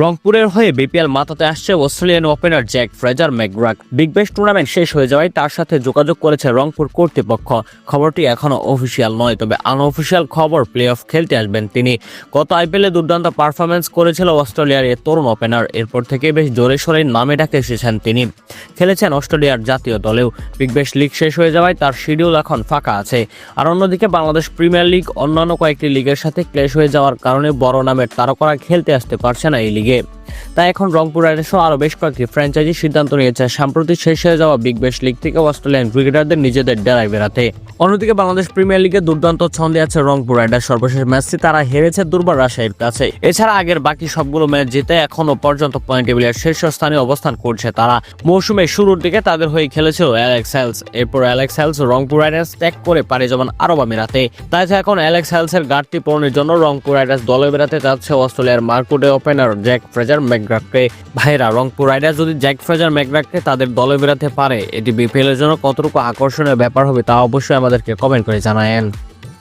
রংপুরের হয়ে বিপিএল মাথাতে আসছে Australian opener Jake Fraser McGurk Big Bash tournament শেষ হয়ে যাওয়ায় তার সাথে যোগাযোগ করেছে রংপুর কর্তৃপক্ষ। খবরটি এখনও অফিসিয়াল নয়, তবে আনঅফিসিয়াল খবর প্লে অফ খেলতে আসবেন তিনি। গত আইপিএলে দুর্দান্ত পারফরমেন্স করেছিল অস্ট্রেলিয়ার এই তরুণ ওপেনার। এরপর থেকে বেশ জোরে সোরে নামে ডাকে এসেছেন তিনি। খেলেছেন অস্ট্রেলিয়ার জাতীয় দলেও। বিগ ব্যাশ লিগ শেষ হয়ে যাওয়ায় তার শিডিউল এখন ফাঁকা আছে। আর অন্যদিকে বাংলাদেশ প্রিমিয়ার লিগ অন্যান্য কয়েকটি লিগের সাথে ক্লেশ হয়ে যাওয়ার কারণে বড় নামের তারকারা খেলতে আসতে পারছে না এই লিগে। Así তাই এখন রংপুর রাইডার্স আরও বেশ কয়েকটি ফ্র্যাঞ্চাইজি সিদ্ধান্ত নিয়েছে। সাম্প্রতিক শেষ হয়ে যাওয়া বিগ ব্যাশ লিগ থেকে অস্ট্রেলিয়ান ক্রিকেটারদের নিজেদের ডেরায় বেড়াতে। অন্যদিকে বাংলাদেশ প্রিমিয়ার লিগে দুর্দান্ত ছন্দে আছে রংপুর রাইডার্স সর্বশেষ ম্যাচটি তারা হেরেছে দুর্বার রাজশাহীর কাছে। এছাড়া আগের বাকি সবগুলো ম্যাচ জিতে এখনও পর্যন্ত পয়েন্ট টেবিলের শীর্ষস্থানে অবস্থান করছে তারা। মৌসুমের শুরুর দিকে তাদের হয়ে খেলেছিল অ্যালেক্স হেলস এরপর অ্যালেক্স হেলস রংপুর রাইডার্স ত্যাগ করে পারে যেমন আরব আমিরাতে। তাই এখন অ্যালেক্স হেলসের ঘাটতি পূরণের জন্য রংপুর রাইডার্স দলে বেড়াতে যাচ্ছে অস্ট্রেলিয়ার মার্কুটে ওপেনার জ্যাক ফ্রেজার ম্যাকগ্রাককে ভাইরা রংপুর রাইডার্স যদি জ্যাক ফ্রেজার ম্যাকগ্রাককে তাদের দলে বেরাতে পারে, এটি বিপিএল এর জন্য কতটুকু আকর্ষণীয় ব্যাপার হবে তা অবশ্যই আমাদেরকে কমেন্ট করে জানায়েন।